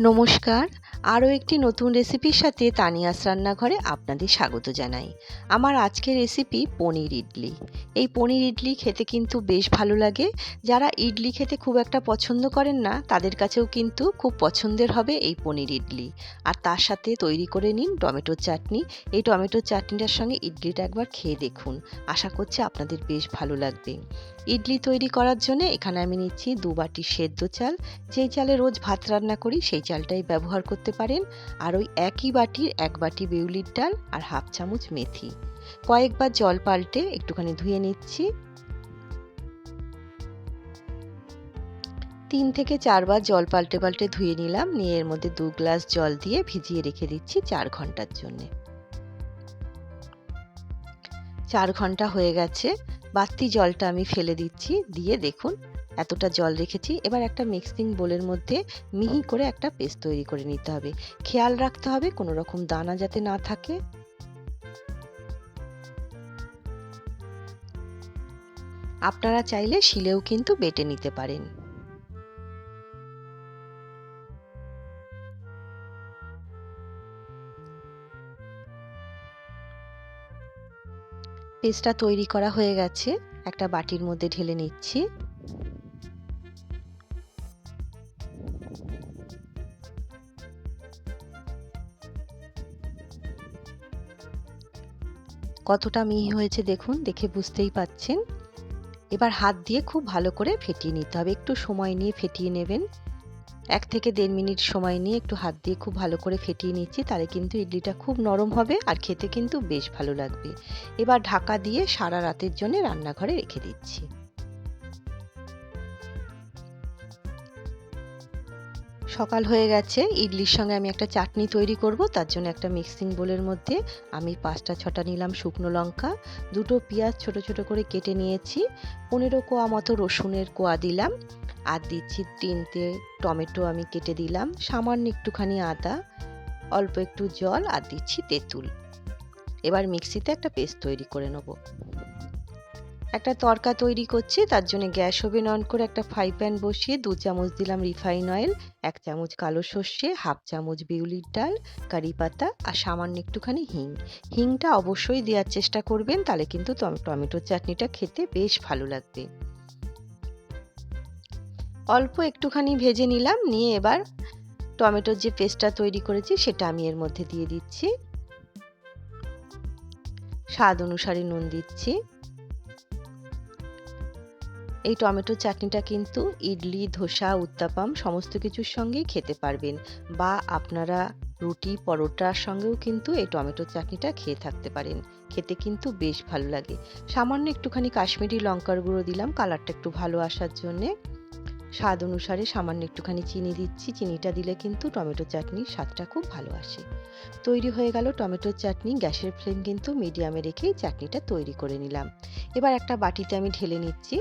নমস্কার। আরও একটি নতুন রেসিপির সাথে তানিয়াস রান্নাঘরে আপনাদের স্বাগত জানাই। আমার আজকের রেসিপি পনির ইডলি। এই পনির ইডলি খেতে কিন্তু বেশ ভালো লাগে। যারা ইডলি খেতে খুব একটা পছন্দ করেন না, তাদের কাছেও কিন্তু খুব পছন্দের হবে এই পনির ইডলি। আর তার সাথে তৈরি করে নিন টমেটোর চাটনি। এই টমেটোর চাটনিটার সঙ্গে ইডলিটা একবার খেয়ে দেখুন। আশা করছি আপনাদের বেশ ভালো লাগবে। ইডলি তৈরি করার জন্য এখানে আমি নিচ্ছি দু বাটি সেদ্ধ চাল। যেই চালে রোজ ভাত রান্না করি, সেই চালটাই ব্যবহার করতে পারেন। আর ওই একই বাটির এক বাটি বিউলির ডাল আর হাফ চামচ মেথি। কয়েকবার জল পাল্টে একটুখানি ধুয়ে নিচ্ছি। তিন থেকে চারবার জল পাল্টে পাল্টে ধুয়ে নিলাম। নিয়ে এর মধ্যে দু গ্লাস জল দিয়ে ভিজিয়ে রেখে দিচ্ছি চার ঘণ্টার জন্যে। চার ঘণ্টা হয়ে গেছে। বাড়তি জলটা আমি ফেলে দিচ্ছি। দিয়ে দেখুন এতটা জল রেখেছি, এবার একটা মিক্সিং বোলের মধ্যে মিহি করে একটা পেস্ট তৈরি করে নিতে হবে। খেয়াল রাখতে হবে কোনো রকম দানা যাতে না থাকে। আপনারা চাইলে শিলেও কিন্তু বেটে নিতে পারেন। পেস্টটা তৈরি করা হয়ে গেছে। একটা বাটির মধ্যে ঢেলে নিচ্ছি। কতটা মিহি হয়েছে দেখুন, দেখে বুঝতেই পাচ্ছেন। এবার হাত দিয়ে খুব ভালো করে ফেটিয়ে নিতে হবে। একটু সময় নিয়ে ফেটিয়ে নেবেন। এক থেকে দেড় মিনিট সময় নিয়ে একটু হাত দিয়ে খুব ভালো করে ফেটিয়ে নিচ্ছি, তাহলে কিন্তু ইডলিটা খুব নরম হবে আর খেতে কিন্তু বেশ ভালো লাগবে। এবার ঢাকা দিয়ে সারা রাতের জন্য রান্নাঘরে রেখে দিচ্ছি। সকাল হয়ে গেছে, ইডলির সঙ্গে আমি একটা চাটনি তৈরি করব, তার জন্য একটা মিক্সিং বোলের মধ্যে আমি পাঁচটা, ছটা নিলাম শুকনো লঙ্কা, দুটো পেঁয়াজ ছোট ছোট করে কেটে নিয়েছি, পনেরো কোয়া মতো রসুনের কোয়া দিলাম, আর দিচ্ছি তিনটে টমেটো আমি কেটে দিলাম, সামান্য একটুখানি আদা, অল্প একটু জল, আর দিচ্ছি তেঁতুল। এবার মিক্সিতে একটা পেস্ট তৈরি করে নেব। একটা তরকা তৈরি করছি, তার জন্য গ্যাস ওভেন অন করে একটা ফ্রাই প্যান বসিয়ে দু চামচ দিলাম রিফাইন অয়েল এক চামচ কালো সর্ষে, হাফ চামচ বিউলির ডাল, কারি পাতা আর সামান্য একটুখানি হিং। হিংটা অবশ্যই দেওয়ার চেষ্টা করবেন, তাহলে কিন্তু টমেটোর চাটনিটা খেতে বেশ ভালো লাগবে। অল্প একটুখানি ভেজে নিলাম, নিয়ে এবার টমেটোর যে পেস্টটা তৈরি করেছি, সেটা আমি এর মধ্যে দিয়ে দিচ্ছি। স্বাদ অনুসারে নুন দিচ্ছি। এই টমেটো চাটনিটা কিন্তু ইডলি, ধোসা, উত্তাপাম সমস্ত কিছুর সঙ্গেই খেতে পারবেন বা আপনারা রুটি, পরোটার সঙ্গেও কিন্তু এই টমেটো চাটনিটা খেয়ে থাকতে পারেন। খেতে কিন্তু বেশ ভালো লাগে। সামান্য একটুখানি কাশ্মীরি লঙ্কার গুঁড়ো দিলাম, কালারটা একটু ভালো আসার জন্যে। স্বাদ অনুসারে সামান্য একটুখানি চিনি দিচ্ছি। চিনিটা দিলে কিন্তু টমেটো চাটনির স্বাদটা খুব ভালো আসে। তৈরি হয়ে গেল টমেটোর চাটনি। গ্যাসের ফ্লেম কিন্তু মিডিয়ামে রেখেই চাটনিটা তৈরি করে নিলাম। এবার একটা বাটিতে আমি ঢেলে নিচ্ছি।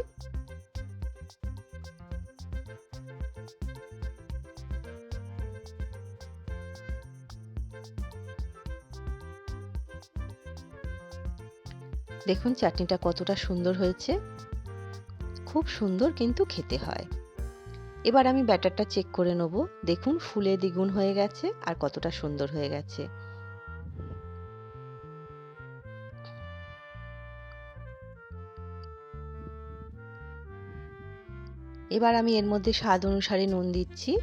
দেখুন চাটনিটা কতটা সুন্দর হয়েছে। খুব সুন্দর কিন্তু খেতে হয়। এবার আমি ব্যাটারটা চেক করে নেব। দেখুন ফুলে দ্বিগুণ হয়ে গেছে আর কতটা সুন্দর হয়ে গেছে। এবার আমি এর মধ্যে স্বাদ অনুসারে নুন দিচ্ছি।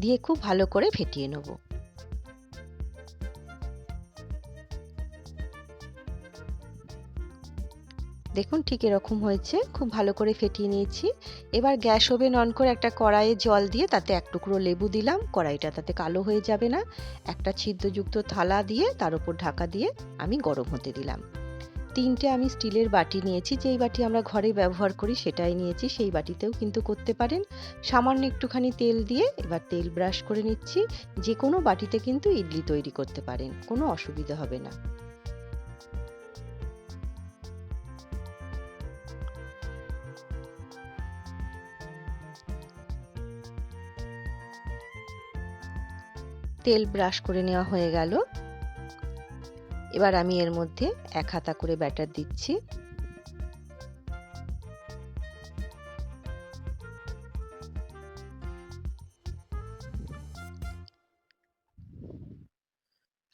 দিয়ে খুব ভালো করে ফেটিয়ে নেব। দেখুন ঠিক এরকম হয়েছে, খুব ভালো করে ফেটিয়ে নিয়েছি। এবার গ্যাস ওভেন অন করে একটা কড়াইয়ে জল দিয়ে তাতে এক টুকরো লেবু দিলাম, কড়াইটা তাতে কালো হয়ে যাবে না। একটা ছিদ্রযুক্ত থালা দিয়ে তার উপর ঢাকা দিয়ে আমি গরম হতে দিলাম। তিনটে আমি স্টিলের বাটি নিয়েছি, যেই বাটি আমরা ঘরে ব্যবহার করি সেটাই নিয়েছি, সেই বাটিতেও কিন্তু করতে পারেন। সামান্য একটুখানি তেল দিয়ে এবার তেল ব্রাশ করে নিচ্ছি যে কোনো বাটিতে কিন্তু ইডলি তৈরি করতে পারেন, কোনো অসুবিধা হবে না। তেল ব্রাশ করে নেওয়া হয়ে গেল। এবার আমি এর মধ্যে এক হাতা করে ব্যাটার দিচ্ছি।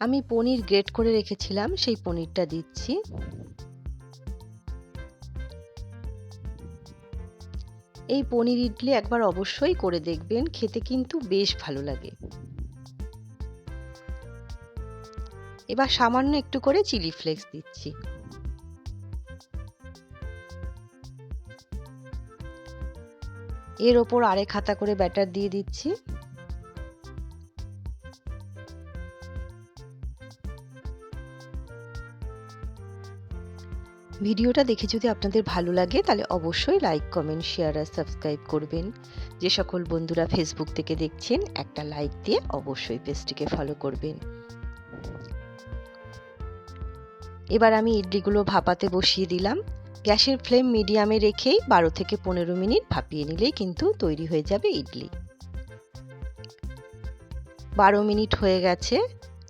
আমি পনির গ্রেট করে রেখেছিলাম, সেই পনিরটা দিচ্ছি। এই পনির ইডলি একবার অবশ্যই করে দেখবেন, খেতে কিন্তু বেশ ভালো লাগে। এবার সামান্য একটু করে চিলি ফ্লেক্স দিচ্ছি। এর ওপর আরেক হাতা করে ব্যাটার দিয়ে দিচ্ছি। ভিডিওটা দেখে যদি আপনাদের ভালো লাগে, তাহলে অবশ্যই লাইক কমেন্ট শেয়ার আর সাবস্ক্রাইব করবেন। যে সকল বন্ধুরা ফেসবুক থেকে দেখছেন, একটা লাইক দিয়ে অবশ্যই পেজটিকে ফলো করবেন। এবার আমি ইডলিগুলো ভাপাতে বসিয়ে দিলাম। গ্যাসের ফ্লেম মিডিয়ামে রেখেই বারো থেকে পনেরো মিনিট ভাপিয়ে নিলেই কিন্তু তৈরি হয়ে যাবে ইডলি। বারো মিনিট হয়ে গেছে,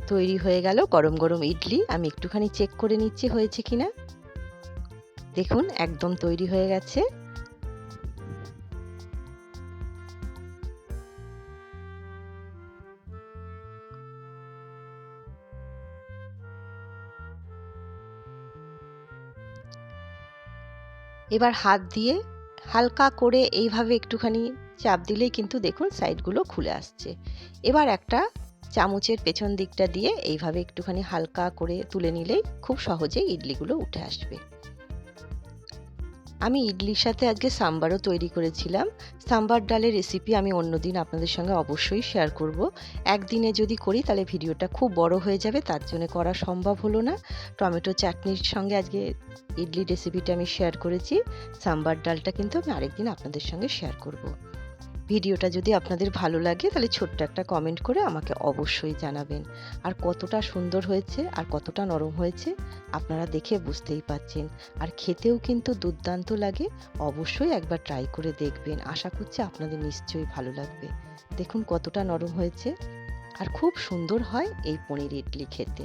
তৈরি হয়ে গেল গরম গরম ইডলি। আমি একটুখানি চেক করে নিচ্ছি হয়েছে কিনা। দেখুন, একদম তৈরি হয়ে গেছে। এবার হাত দিয়ে হালকা করে এইভাবে একটুখানি চাপ দিলেই কিন্তু দেখুন সাইডগুলো খুলে আসছে। এবার একটা চামচের পেছন দিকটা দিয়ে এইভাবে একটুখানি হালকা করে তুলে নিলেই খুব সহজেই ইডলিগুলো উঠে আসবে। আমি ইডলির সাথে আজকে সাম্বারও তৈরি করেছিলাম। সাম্বার ডালের রেসিপি আমি অন্যদিন আপনাদের সঙ্গে অবশ্যই শেয়ার করব। একদিনে যদি করি তাহলে ভিডিওটা খুব বড় হয়ে যাবে, তার জন্য করা সম্ভব হলো না। টমেটো চাটনির সঙ্গে আজকে ইডলি রেসিপিটা আমি শেয়ার করেছি। সাম্বার ডালটা কিন্তু আমি আরেকদিন আপনাদের সঙ্গে শেয়ার করব। ভিডিওটা যদি আপনাদের ভালো লাগে, তাহলে ছোট্ট একটা কমেন্ট করে আমাকে অবশ্যই জানাবেন। আর কতটা সুন্দর হয়েছে আর কতটা নরম হয়েছে, আপনারা দেখে বুঝতেই পাচ্ছেন আর খেতেও কিন্তু দুর্দান্ত লাগে, অবশ্যই একবার ট্রাই করে দেখবেন। আশা করছি আপনাদের নিশ্চয়ই ভালো লাগবে। দেখুন কতটা নরম হয়েছে, আর খুব সুন্দর হয় এই পনির ইডলি খেতে।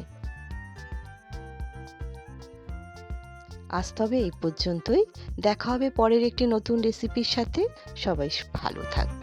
আজ তবে এই পর্যন্তই। দেখা হবে পরের একটি নতুন রেসিপির সাথে। সবাই ভালো থাকবে